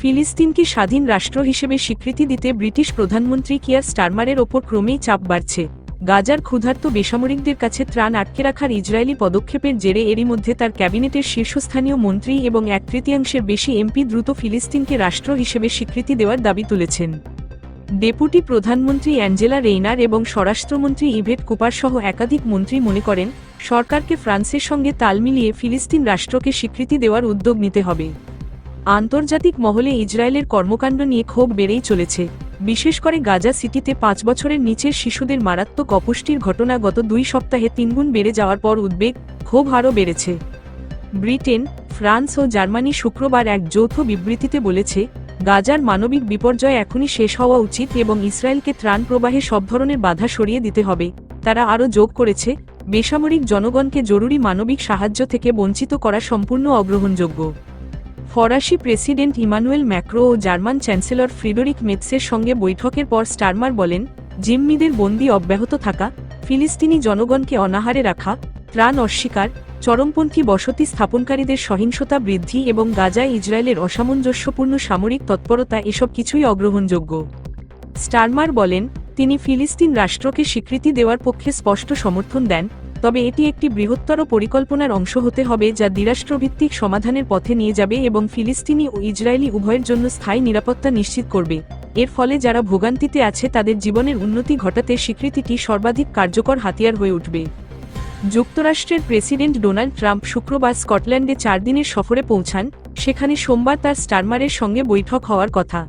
ফিলিস্তিনকে স্বাধীন রাষ্ট্র হিসেবে স্বীকৃতি দিতে ব্রিটিশ প্রধানমন্ত্রী কিয়ার স্টারমারের ওপর ক্রমেই চাপ বাড়ছে। গাজার ক্ষুধার্ত বেসামরিকদের কাছে ত্রাণ আটকে রাখার ইসরায়েলি পদক্ষেপের জেরে এরই মধ্যে তার ক্যাবিনেটের শীর্ষস্থানীয় মন্ত্রী এবং এক তৃতীয়াংশের বেশি এমপি দ্রুত ফিলিস্তিনকে রাষ্ট্র হিসেবে স্বীকৃতি দেওয়ার দাবি তুলেছেন। ডেপুটি প্রধানমন্ত্রী অ্যাঞ্জেলা রেইনার এবং স্বরাষ্ট্রমন্ত্রী ইভেট কুপার সহ একাধিক মন্ত্রী মনে করেন, সরকারকে ফ্রান্সের সঙ্গে তাল মিলিয়ে ফিলিস্তিন রাষ্ট্রকে স্বীকৃতি দেওয়ার উদ্যোগ নিতে হবে। আন্তর্জাতিক মহলে ইসরায়েলের কর্মকাণ্ড নিয়ে ক্ষোভ বেড়েই চলেছে। বিশেষ করে গাজা সিটিতে পাঁচ বছরের নিচের শিশুদের মারাত্মক অপুষ্টির ঘটনা গত দুই সপ্তাহে তিনগুণ বেড়ে যাওয়ার পর উদ্বেগ, ক্ষোভ আরও বেড়েছে। ব্রিটেন, ফ্রান্স ও জার্মানি শুক্রবার এক যৌথ বিবৃতিতে বলেছে, গাজার মানবিক বিপর্যয় এখনই শেষ হওয়া উচিত এবং ইসরায়েলকে ত্রাণ প্রবাহে সব ধরনের বাধা সরিয়ে দিতে হবে। তারা আরও যোগ করেছে, বেসামরিক জনগণকে জরুরি মানবিক সাহায্য থেকে বঞ্চিত করা সম্পূর্ণ অগ্রহণযোগ্য। ফরাসি প্রেসিডেন্ট ইমানুয়েল ম্যাক্রো ও জার্মান চ্যান্সেলর ফ্রিডরিক মেটসের সঙ্গে বৈঠকের পর স্টারমার বলেন, জিম্মিদের বন্দি অব্যাহত থাকা, ফিলিস্তিনি জনগণকে অনাহারে রাখা, ত্রাণ অস্বীকার, চরমপন্থী বসতি স্থাপনকারীদের সহিংসতা বৃদ্ধি এবং গাজায় ইসরায়েলের অসামঞ্জস্যপূর্ণ সামরিক তৎপরতা এসব কিছুই অগ্রহণযোগ্য। স্টারমার বলেন, তিনি ফিলিস্তিন রাষ্ট্রকে স্বীকৃতি দেওয়ার পক্ষে স্পষ্ট সমর্থন দেন তবে এটি একটি বৃহত্তর পরিকল্পনার অংশ হতে হবে যা দ্বিরাষ্ট্রভিত্তিক সমাধানের পথে নিয়ে যাবে এবং ফিলিস্তিনি ও ইসরায়েলি উভয়ের জন্য স্থায়ী নিরাপত্তা নিশ্চিত করবে। এর ফলে যারা ভোগান্তিতে আছে, তাদের জীবনের উন্নতি ঘটাতে স্বীকৃতিটি সর্বাধিক কার্যকর হাতিয়ার হয়ে উঠবে। যুক্তরাষ্ট্রের প্রেসিডেন্ট ডোনাল্ড ট্রাম্প শুক্রবার স্কটল্যান্ডে চার দিনের সফরে পৌঁছান, সেখানে সোমবার তার স্টারমারের সঙ্গে বৈঠক হওয়ার কথা।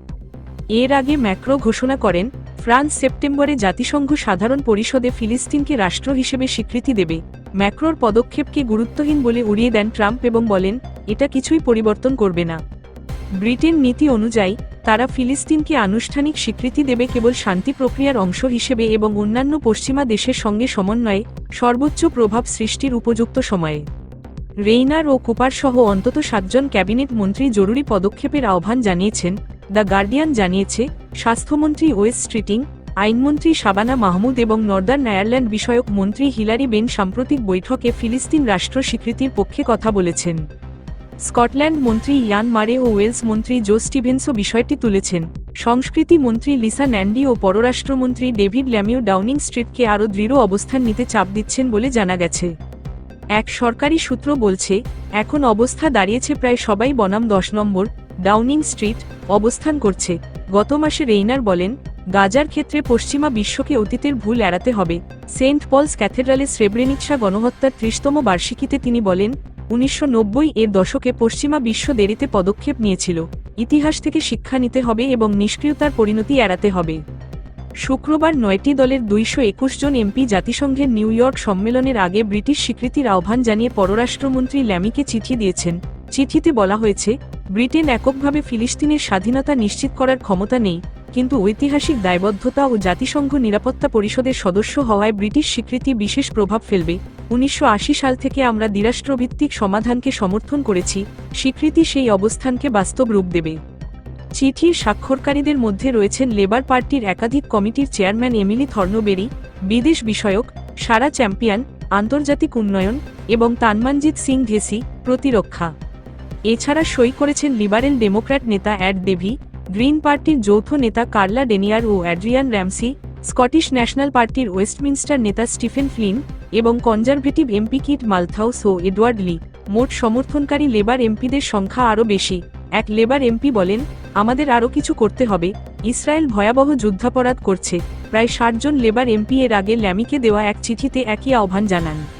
এর আগে ম্যাক্রো ঘোষণা করেন, ফ্রান্স সেপ্টেম্বরে জাতিসংঘ সাধারণ পরিষদে ফিলিস্তিনকে রাষ্ট্র হিসেবে স্বীকৃতি দেবে। ম্যাক্রোর পদক্ষেপকে গুরুত্বহীন বলে উড়িয়ে দেন ট্রাম্প এবং বলেন, এটা কিছুই পরিবর্তন করবে না। ব্রিটেন নীতি অনুযায়ী, তারা ফিলিস্তিনকে আনুষ্ঠানিক স্বীকৃতি দেবে কেবল শান্তি প্রক্রিয়ার অংশ হিসেবে এবং অন্যান্য পশ্চিমা দেশের সঙ্গে সমন্বয়ে সর্বোচ্চ প্রভাব সৃষ্টির উপযুক্ত সময়ে। রেইনার ও কুপার সহ অন্তত সাতজন ক্যাবিনেট মন্ত্রী জরুরি পদক্ষেপের আহ্বান জানিয়েছেন দ্য গার্ডিয়ান জানিয়েছে, স্বাস্থ্যমন্ত্রী ওয়েস্ট স্ট্রিটিং, আইনমন্ত্রী শাবানা মাহমুদ এবং নর্দার্ন আয়ারল্যান্ড বিষয়ক মন্ত্রী হিলারি বেন সাম্প্রতিক বৈঠকে ফিলিস্তিন রাষ্ট্র স্বীকৃতির পক্ষে কথা বলেছেন। স্কটল্যান্ড মন্ত্রী ইয়ান মারে ও ওয়েলস মন্ত্রী জো স্টিভেন্সও বিষয়টি তুলেছেন। সংস্কৃতি মন্ত্রী লিসা ন্যান্ডি ও পররাষ্ট্রমন্ত্রী ডেভিড ল্যামিও ডাউনিং স্ট্রিটকে আরও দৃঢ় অবস্থান নিতে চাপ দিচ্ছেন বলে জানা গেছে। এক সরকারি সূত্র বলছে, এখন অবস্থা দাঁড়িয়েছে প্রায় সবাই বনাম দশ নম্বর ডাউনিং স্ট্রিট অবস্থান করছে। গত মাসে রেইনার বলেন, গাজার ক্ষেত্রে পশ্চিমা বিশ্বকে অতীতের ভুল এড়াতে হবে। সেন্ট পলস ক্যাথেড্রালে শ্রেব্রেনিৎসা গণহত্যার ত্রিশতম বার্ষিকীতে তিনি বলেন, উনিশশো নব্বই এর দশকে পশ্চিমা বিশ্ব দেরিতে পদক্ষেপ নিয়েছিল। ইতিহাস থেকে শিক্ষা নিতে হবে এবং নিষ্ক্রিয়তার পরিণতি এড়াতে হবে। শুক্রবার নয়টি দলের দুইশো একুশ জন এমপি জাতিসংঘের নিউ ইয়র্ক সম্মেলনের আগে ব্রিটিশ স্বীকৃতির আহ্বান জানিয়ে পররাষ্ট্রমন্ত্রী ল্যামিকে চিঠি দিয়েছেন। চিঠিতে বলা হয়েছে, ব্রিটেন এককভাবে ফিলিস্তিনের স্বাধীনতা নিশ্চিত করার ক্ষমতা নেই, কিন্তু ঐতিহাসিক দায়বদ্ধতা ও জাতিসংঘ নিরাপত্তা পরিষদের সদস্য হওয়ায় ব্রিটিশ স্বীকৃতি বিশেষ প্রভাব ফেলবে। উনিশশো আশি সাল থেকে আমরা দ্বিরাষ্ট্রভিত্তিক সমাধানকে সমর্থন করেছি, স্বীকৃতি সেই অবস্থানকে বাস্তব রূপ দেবে। চিঠির স্বাক্ষরকারীদের মধ্যে রয়েছেন লেবার পার্টির একাধিক কমিটির চেয়ারম্যান এমিলি থর্নবেরি, বিদেশ বিষয়ক সারা চ্যাম্পিয়ন, আন্তর্জাতিক উন্নয়ন এবং তানমানজিৎ সিং ঢেসি প্রতিরক্ষা। এছাড়া সই করেছেন লিবারেল ডেমোক্র্যাট নেতা অ্যাড দেভি, গ্রিন পার্টির যৌথ নেতা কার্লা ডেনিয়ার ও অ্যাড্রিয়ান র্যামসি, স্কটিশ ন্যাশনাল পার্টির ওয়েস্টমিনস্টার নেতা স্টিফেন ফ্লিন এবং কনজারভেটিভ এমপি কিট মালথাউস ও এডওয়ার্ড লি। মোট সমর্থনকারী লেবার এমপিদের সংখ্যা আরও বেশি। এক লেবার এমপি বলেন, আমাদের আরও কিছু করতে হবে। ইসরায়েল ভয়াবহ যুদ্ধাপরাধ করছে। প্রায় ষাট জন লেবার এমপি এর আগে ল্যামিকে দেওয়া এক চিঠিতে একই আহ্বান জানান।